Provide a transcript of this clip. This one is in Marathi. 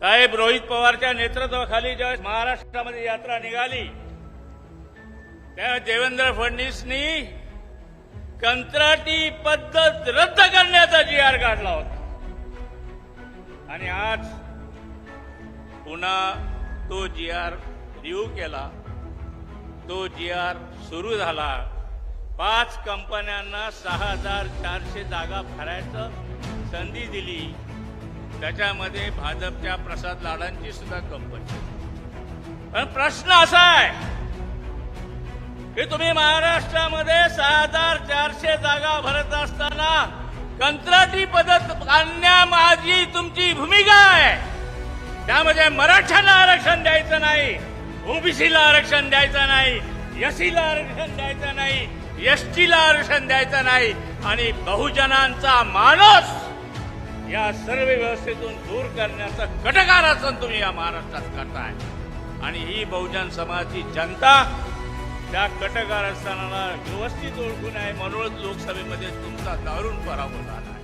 साहेब रोहित पवारच्या नेतृत्वाखाली ज्यावेळेस महाराष्ट्रामध्ये यात्रा निघाली त्यावेळेस देवेंद्र फडणवीसनी कंत्राटी पद्धत रद्द करण्याचा जी आर काढला होता. आणि आज पुन्हा तो जी आर रिव्ह्यू केला. तो जी आर सुरू झाला. पाच कंपन्यांना सहा हजार चारशे जागा भरायचं संधी दिली. त्याच्यामध्ये भाजपच्या प्रसाद लाडांची सुद्धा कंपनी पण प्रश्न असा आहे की तुम्ही महाराष्ट्रामध्ये सहा हजार चारशे जागा भरत असताना कंत्राटी पद्धत आणण्या माझी तुमची भूमिका आहे. त्यामध्ये मराठ्यांना आरक्षण द्यायचं नाही ओबीसीला आरक्षण द्यायचं नाही एसीला आरक्षण द्यायचं नाही एसटीला आरक्षण द्यायचं नाही आणि बहुजनांचा माणूस या सर्व व्यवस्थेतून दूर करण्याचं कटकारचन तुम्ही या महाराष्ट्रात करताय. आणि ही बहुजन समाजाची जनता त्या कटकारस्थानाला व्यवस्थित ओळखून आहे. म्हणूनच लोकसभेमध्ये तुमचा दारुण पराभव झाला आहे.